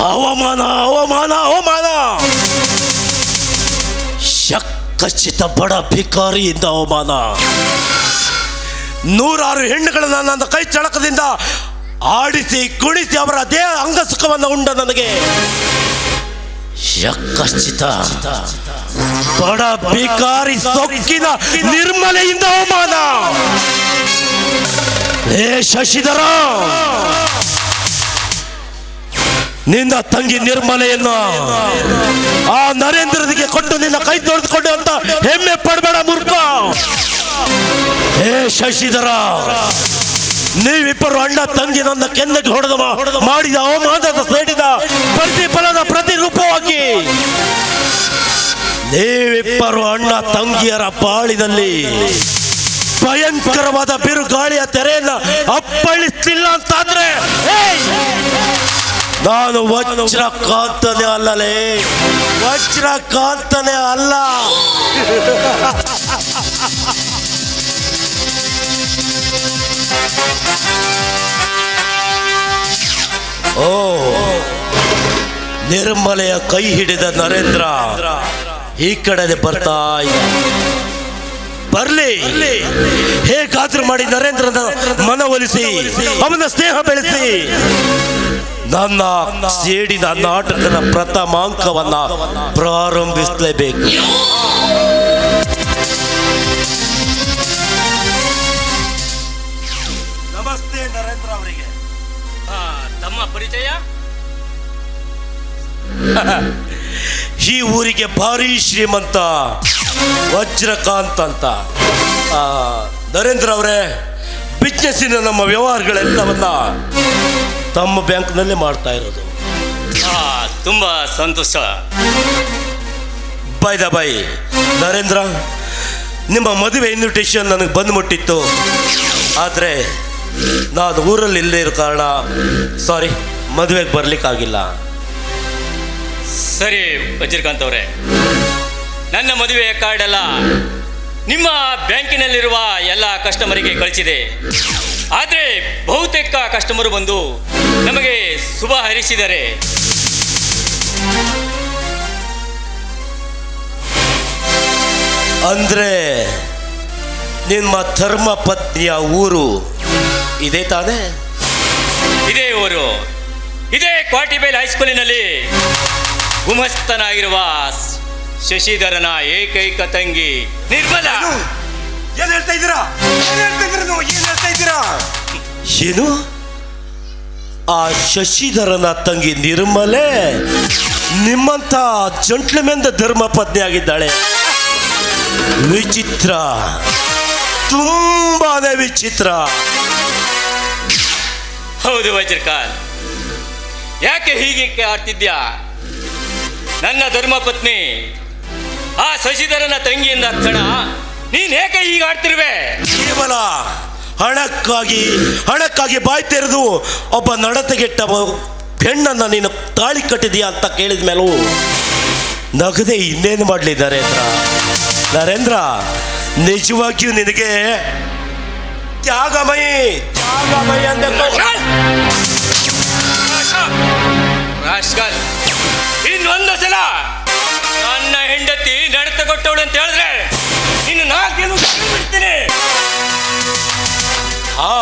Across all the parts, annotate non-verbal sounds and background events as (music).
ಅವಮಾನ ಅವಮಾನ ಅವಮಾನ. ಶಕ್ಕಚಿತ ಬಡ ಭಿಕಾರಿಯಿಂದ ಅವಮಾನ. ನೂರಾರು ಹೆಣ್ಣುಗಳನ್ನ ನನ್ನ ಕೈ ಚಳಕದಿಂದ ಆಡಿಸಿ, ಕುಣಿಸಿ ಅವರ ದೇಹ ಅಂಗಸುಖವನ್ನು ಉಂಡ ನನಗೆ. ಶಕ್ಕಚಿತ ಬಡ ಭಿಕಾರಿ ಸೊಕ್ಕಿನ ನಿರ್ಮಲೆಯಿಂದ ಅವಮಾನ. ಏ ಶಶಿಧರ! ನಿನ್ನ ತಂಗಿ ನಿರ್ಮಲೆಯನ್ನು ಆ ನರೇಂದ್ರನಿಗೆ ಕೊಟ್ಟು ನಿನ್ನ ಕೈ ತೊಳೆದುಕೊಂಡು ಅಂತ ಹೆಮ್ಮೆ ಪಡಬೇಡ ಮೂರ್ಖ ಹೇ ಶಶಿಧರ, ನೀವಿಬ್ಬರು ಅಣ್ಣ ತಂಗಿ ನನ್ನ ಕೆನ್ನೆಗೆ ಹೊಡೆದ ಮಾಡಿದ ಅವಮಾನದ ಸೇಡಿದ ಪ್ರತಿಫಲದ ಪ್ರತಿರೂಪವಾಗಿ ನೀವಿಬ್ಬರು ಅಣ್ಣ ತಂಗಿಯರ ಬಾಳಿನಲ್ಲಿ ಭಯಂಕರವಾದ ಬಿರುಗಾಳಿಯ ತೆರೆಯನ್ನ ಅಪ್ಪಳಿಸ್ತಿಲ್ಲ ಅಂತಾದ್ರೆ! ನಾನು ವಜ್ರ ಕಾಂತನೆ ಅಲ್ಲಲೇ. ವಜ್ರ ಕಾಂತನೇ ಅಲ್ಲ. ಓ, ನಿರ್ಮಲೆಯ ಕೈ ಹಿಡಿದ ನರೇಂದ್ರ ಈ ಕಡೆ ಬರ್ತಾ ಬರ್ಲಿ. ಹೇಗಾದ್ರೂ ಮಾಡಿ ನರೇಂದ್ರನ ಮನವೊಲಿಸಿ, ಅವನ ಸ್ನೇಹ ಬೆಳೆಸಿ. ನನ್ನ ಸೇಡಿದ ನಾಟಕದ ಪ್ರಥಮಾಂಕವನ್ನ ಪ್ರಾರಂಭಿಸಲೇಬೇಕು. ನಮಸ್ತೆ ನರೇಂದ್ರ ಅವರಿಗೆ. ಆ, ತಮ್ಮ ಪರಿಚಯ? (laughs) ಈ ಊರಿಗೆ ಭಾರಿ ಶ್ರೀಮಂತ ವಜ್ರಕಾಂತ್ ಅಂತ. ಆ, ನರೇಂದ್ರ ಅವರೇ ಬಿಸ್ನೆಸ್ಸಿನ ನಮ್ಮ ವ್ಯವಹಾರಗಳೆಲ್ಲವನ್ನ ತಮ್ಮ ಬ್ಯಾಂಕ್ನಲ್ಲಿ ಮಾಡ್ತಾ ಇರೋದು. ತುಂಬ ಸಂತೋಷ. ಬೈ ದ ಬೈ ನರೇಂದ್ರ ನಿಮ್ಮ ಮದುವೆ ಇನ್ವಿಟೇಷನ್ ನನಗೆ ಬಂದು ಮುಟ್ಟಿತ್ತು. ಆದರೆ ನಾನು ಊರಲ್ಲಿ ಇಲ್ಲದೆ ಇರೋ ಕಾರಣ ಸಾರಿ ಮದುವೆಗೆ ಬರಲಿಕ್ಕಾಗಿಲ್ಲ. ಸರಿ ವಜ್ರಕಾಂತ್ ಅವರೇ. ನನ್ನ ಮದುವೆಯ ಕಾರ್ಡ್ ಎಲ್ಲ ನಿಮ್ಮ ಬ್ಯಾಂಕಿನಲ್ಲಿರುವ ಎಲ್ಲ ಕಸ್ಟಮರಿಗೆ ಕಳಿಸಿದೆ. ಆದರೆ ಬಹುತೇಕ ಕಸ್ಟಮರು ಬಂದು ನಮಗೆ ಶುಭ ಹರಿಸಿದರೆ. ಅಂದ್ರೆ ನಿಮ್ಮ ಧರ್ಮ ಪತ್ನಿಯ ಊರು ಇದೇ ತಾನೇ? ಇದೇ ಊರು. ಇದೇ ಕ್ವಾಟಿಬೇಲ್ ಹೈಸ್ಕೂಲಿನಲ್ಲಿ ಗುಮಸ್ತನಾಗಿರುವ ಶಶಿಧರನ ಏಕೈಕ ತಂಗಿ ನಿರ್ಮಲ. ಏನ್? ಹೇಳ್ತಾ ಇದ್ದೀರಾ? ಏನ್ ಹೇಳ್ತಾ ಇದ್ದೀರಾ ನೀವು? ಏನ್ ಹೇಳ್ತಾ ಇದ್ದೀರಾ? ಏನು? ಆ ಶಶಿಧರನ ತಂಗಿ ನಿರ್ಮಲೆ ನಿಮ್ಮಂತ ಜಂಟ್ಲಮೆಂದ ಧರ್ಮ ಪತ್ನಿ ಆಗಿದ್ದಾಳೆ. ವಿಚಿತ್ರ. ತುಂಬಾನೇ ವಿಚಿತ್ರ. ಹೌದು ವಜ್ರಕಾಲ್. ಯಾಕೆ ಹೀಗೆ ಆಡ್ತಿದ್ಯಾ? ನನ್ನ ಧರ್ಮಪತ್ನಿ ಆ ಶಶಿಧರನ ತಂಗಿಯಿಂದ ಅರ್ಥಣ ನೀನ್ ಏಕೆ ಈಗ ಆಡ್ತಿರುವೆ ಕೇವಲ ಹಣಕ್ಕಾಗಿ ಹಣಕ್ಕಾಗಿ ಬಾಯಿ ತೆರೆದು ಒಬ್ಬ ನಡತೆಗೆಟ್ಟ ಬೆಣ್ಣನ್ನ ಹೆಣ್ಣನ್ನ ನೀನು ತಾಳಿ ಕಟ್ಟಿದೀಯಾ ಅಂತ ಕೇಳಿದ ಮೇಲೂ ನಗದೆ ಇನ್ನೇನು ಮಾಡಲಿ ನರೇಂದ್ರ ನರೇಂದ್ರ ನಿಜವಾಗಿಯೂ ನಿನಗೆ ತ್ಯಾಗಮಯಿ ತ್ಯಾಗಮಯಿ ಅಂದೆಕೋ. ಹೆಂಡತಿ ನಡೆತ ಕೊಟ್ಟವಳು ಅಂತ ಹೇಳಿದ್ರೆ ಇನ್ನು ನಾಲ್ಕು ಬಿಡ್ತೀನಿ. ಆ.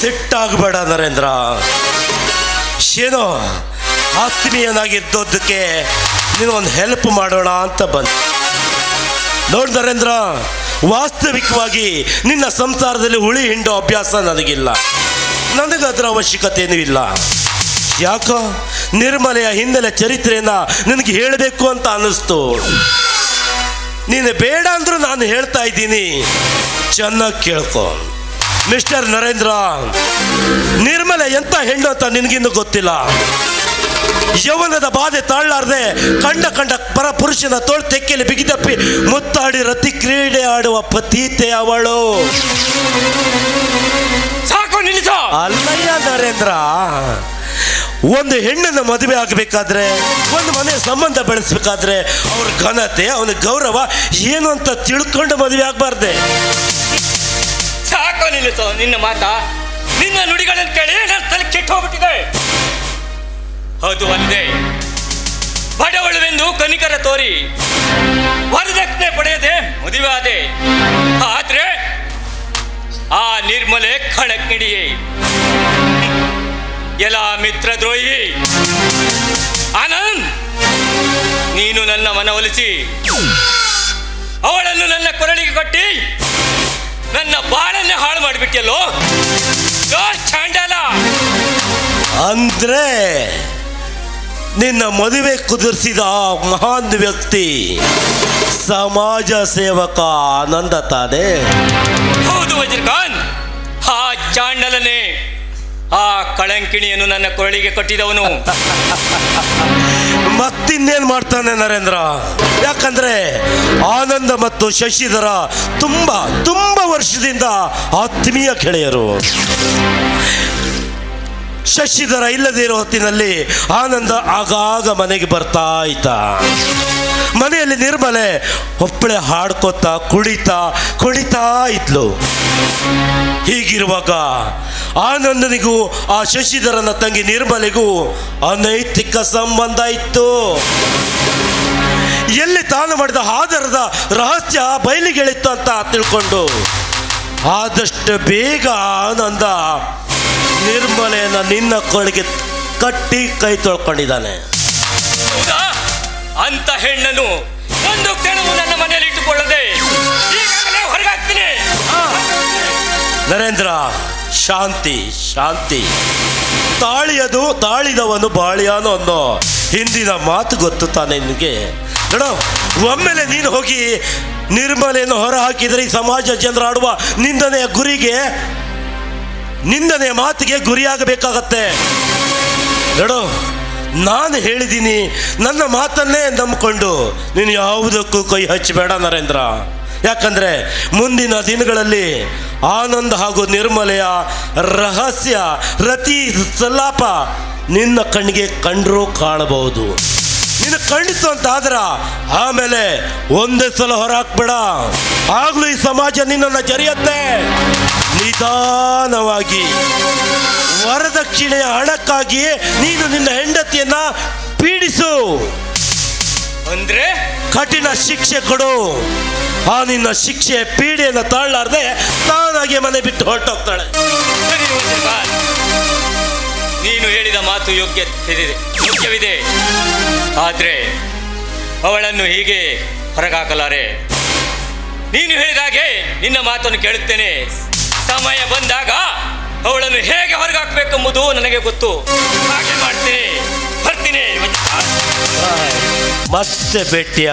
ಸಿಟ್ಟಾಗಬೇಡ ನರೇಂದ್ರ. ಏನೋ ಆತ್ಮೀಯನಾಗಿದ್ದೋದಕ್ಕೆ ಒಂದು ಹೆಲ್ಪ್ ಮಾಡೋಣ ಅಂತ ಬಂದು. ನೋಡಿ ನರೇಂದ್ರ, ವಾಸ್ತವಿಕವಾಗಿ ನಿನ್ನ ಸಂಸಾರದಲ್ಲಿ ಹುಳಿ ಹಿಂಡೋ ಅಭ್ಯಾಸ ನನಗಿಲ್ಲ. ನನಗೆ ಅದರ ಏನೂ ಇಲ್ಲ. ಯಾಕೋ ನಿರ್ಮಲೆಯ ಹಿನ್ನೆಲೆ ಚರಿತ್ರೆಯನ್ನ ನಿನಗೆ ಹೇಳಬೇಕು ಅಂತ ಅನ್ನಿಸ್ತು. ನೀನು ಬೇಡ ಅಂದ್ರೂ ನಾನು ಹೇಳ್ತಾ ಇದ್ದೀನಿ. ಚೆನ್ನಾಗಿ ಕೇಳ್ಕೊ. ಮಿಸ್ಟರ್ ನರೇಂದ್ರ ನಿರ್ಮಲೆ ಎಂತ ಹೆಣ್ಣು ಅಂತ ನಿನಗಿನ್ನೂ ಗೊತ್ತಿಲ್ಲ. ಯವನದ ಬಾಧೆ ತಾಳಲಾರದೆ ಕಂಡ ಕಂಡ ಪರ ಪುರುಷನ ತೋಳ್ ತೆಕ್ಕೆಯಲ್ಲಿ ಬಿಗಿದಪ್ಪಿ ಮುತ್ತಾಡಿ ರತಿ ಕ್ರೀಡೆ ಆಡುವ ಪತೀತೆ ಅವಳು. ಸಾಕು ನಿಲ್ಲಿಸೋ. ಅಲ್ಲಯ್ಯ ನರೇಂದ್ರ ಒಂದು ಹೆಣ್ಣನ್ನು ಮದುವೆ ಆಗಬೇಕಾದ್ರೆ, ಒಂದು ಮನೆ ಸಂಬಂಧ ಬೆಳೆಸ್ಬೇಕಾದ್ರೆ, ಅವ್ರ ಘನತೆ, ಅವನ ಗೌರವ ಏನು ಅಂತ ತಿಳ್ಕೊಂಡು ಮದುವೆ ಆಗಬಾರ್ದೆ. ಸಾಕು ನಿಲ್ಲಿಸೋ ನಿನ್ನ ಮಾತ. ನಿನ್ನ ನುಡಿಗಳನ್ನು ಕೇಳಿ ನನ್ನ ತಲೆ ಕೆಟ್ಟು ಹೋಗ್ಬಿಟ್ಟಿದೆ. ಹೌದು ಒಂದೇ ಬಡವಳುವೆಂದು ಕನಿಕರ ತೋರಿ, ವರದಕ್ಷಿಣೆ ಪಡೆಯದೆ ಮದುವೆ ಆದೆ. ಆದ್ರೆ ಆ ನಿರ್ಮಲೆ ಕಣಕ್ಕಿಡಿಯೇ ಎಲ್ಲ ಮಿತ್ರ ದ್ರೋಹಿ ಆನಂದ್ ನೀನು ನನ್ನ ಮನವೊಲಿಸಿ ಅವಳನ್ನು ನನ್ನ ಕೊರಳಿಗೆ ಕಟ್ಟಿ ನನ್ನ ಬಾಳನ್ನೇ ಹಾಳು ಮಾಡಿಬಿಟ್ಟಿಯಲ್ಲೋ ಚಾಂಡಾಲ. ಅಂದ್ರೆ ನಿನ್ನ ಮದುವೆ ಕುದುರಿಸಿದ ಮಹಾನ್ ವ್ಯಕ್ತಿ ಸಮಾಜ ಸೇವಕ ಆನಂದ ತಾನೆ? ಹೌದು ಕಳಂಕಿಣಿಯನ್ನು ನನ್ನ ಕೊರಳಿಗೆ ಕಟ್ಟಿದವನು. (laughs) ಮತ್ತಿನ್ನೇನು ಮಾಡ್ತಾನೆ ನರೇಂದ್ರ? ಯಾಕಂದ್ರೆ ಆನಂದ ಮತ್ತು ಶಶಿಧರ ತುಂಬಾ ತುಂಬಾ ವರ್ಷದಿಂದ ಆತ್ಮೀಯ ಗೆಳೆಯರು. ಶಶಿಧರ ಇಲ್ಲದೇ ಇರೋ ಹೊತ್ತಿನಲ್ಲಿ ಆನಂದ ಆಗಾಗ ಮನೆಗೆ ಬರ್ತಾ ಇದ್ದ. ಮನೆಯಲ್ಲಿ ನಿರ್ಮಲೆ ಒಪ್ಪಳೆ ಹಾಡ್ಕೋತಾ ಕುಳಿತ ಕುಳಿತಾ ಇದ್ಲು. ಹೀಗಿರುವಾಗ ಆನಂದನಿಗೂ, ಆ ಶಶಿಧರನ ತಂಗಿ ನಿರ್ಮಲೆಗೂ ಅನೈತಿಕ ಸಂಬಂಧ ಇತ್ತು. ಎಲ್ಲಿ ತಾನು ಮಾಡಿದ ಆಧಾರದ ರಹಸ್ಯ ಬಯಲಿಗೆಳಿತ್ತು ಅಂತ ತಿಳ್ಕೊಂಡು, ಆದಷ್ಟು ಬೇಗ ಆನಂದ ನಿರ್ಮಲೆಯನ್ನ ನಿನ್ನ ಕೊಳಗೆ ಕಟ್ಟಿ ಕೈ ತೊಳ್ಕೊಂಡಿದ್ದಾನೆ. ಅಂತ ಹೆಣ್ಣನ್ನು ಒಂದು ಕ್ಷಣವು ನನ್ನ ಮನೆಯಲ್ಲಿ ಇಟ್ಟುಕೊಳ್ಳದೆ ಈಗಾಗಲೇ ಹೊರಗಾಗ್ತೀನಿ. ನರೇಂದ್ರ ಶಾಂತಿ ಶಾಂತಿ. ತಾಳಿಯದು ತಾಳಿದವನು ಬಾಳಿಯಾನು ಅನ್ನೋ ಹಿಂದಿನ ಮಾತು ಗೊತ್ತು ತಾನೆ ನಿನಗೆ? ನೋಡ ಒಮ್ಮೆಲೆ ನೀನು ಹೋಗಿ ನಿರ್ಮಲೆಯನ್ನು ಹೊರ ಹಾಕಿದರೆ ಈ ಸಮಾಜ ಜನರು ಆಡುವ ನಿಂದನೆಯ ಗುರಿಗೆ ನಿಂದನೆಯ ಮಾತಿಗೆ ಗುರಿಯಾಗಬೇಕಾಗತ್ತೆ. ನೋಡು ನಾನು ಹೇಳಿದ್ದೀನಿ, ನನ್ನ ಮಾತನ್ನೇ ನಂಬಿಕೊಂಡು ನೀನು ಯಾವುದಕ್ಕೂ ಕೈ ಹಚ್ಚಬೇಡ ನರೇಂದ್ರ. ಯಾಕಂದರೆ ಮುಂದಿನ ದಿನಗಳಲ್ಲಿ ಆನಂದ ಹಾಗೂ ನಿರ್ಮಲೆಯ ರಹಸ್ಯ ರತಿ ಸಲ್ಲಾಪ ನಿನ್ನ ಕಣ್ಣಿಗೆ ಕಂಡರೂ ಕಾಣಬಹುದು. ನಿನ್ನ ಕಂಡಿತು ಅಂತ ಆದ್ರ ಆಮೇಲೆ ಒಂದೇ ಸಲ ಹೊರಾಕ್ಬೇಡ ಆಗ್ಲೂ ಈ ಸಮಾಜ ನಿನ್ನನ್ನು ಜರಿಯತ್ತೆ. ನಿಧಾನವಾಗಿ ವರದಕ್ಷಿಣೆಯ ಹಣಕ್ಕಾಗಿಯೇ ನೀನು ನಿನ್ನ ಹೆಂಡತಿಯನ್ನ ಪೀಡಿಸು. ಅಂದ್ರೆ? ಕಠಿಣ ಶಿಕ್ಷೆ ಕೊಡು. ಆ ನಿನ್ನ ಶಿಕ್ಷೆ ಪೀಡೆಯನ್ನು ತಾಳಲಾರ್ದೆ ತಾನಾಗೆ ಮನೆ ಬಿಟ್ಟು ಹೊರಟೋಗ್ತಾಳೆ. ನೀನು ಹೇಳಿದ ಮಾತು ಯೋಗ್ಯ ಯೋಗ್ಯವಿದೆ. ಆದ್ರೆ ಅವಳನ್ನು ಹೀಗೆ ಹೊರಗಾಕಲಾರೆ. ನೀನು ಹೇಳಿದಾಗೆ ನಿನ್ನ ಮಾತನ್ನು ಕೇಳುತ್ತೇನೆ. ಸಮಯ ಬಂದಾಗ ಅವಳನ್ನು ಹೇಗೆ ಹೊರಗಾಕ್ಬೇಕೆಂಬುದು ನನಗೆ ಗೊತ್ತು ಹಾಗೆ ಮಾಡ್ತೀನಿ ಬರ್ತೀನಿ. ಮತ್ತೆ ಭೇಟಿಯ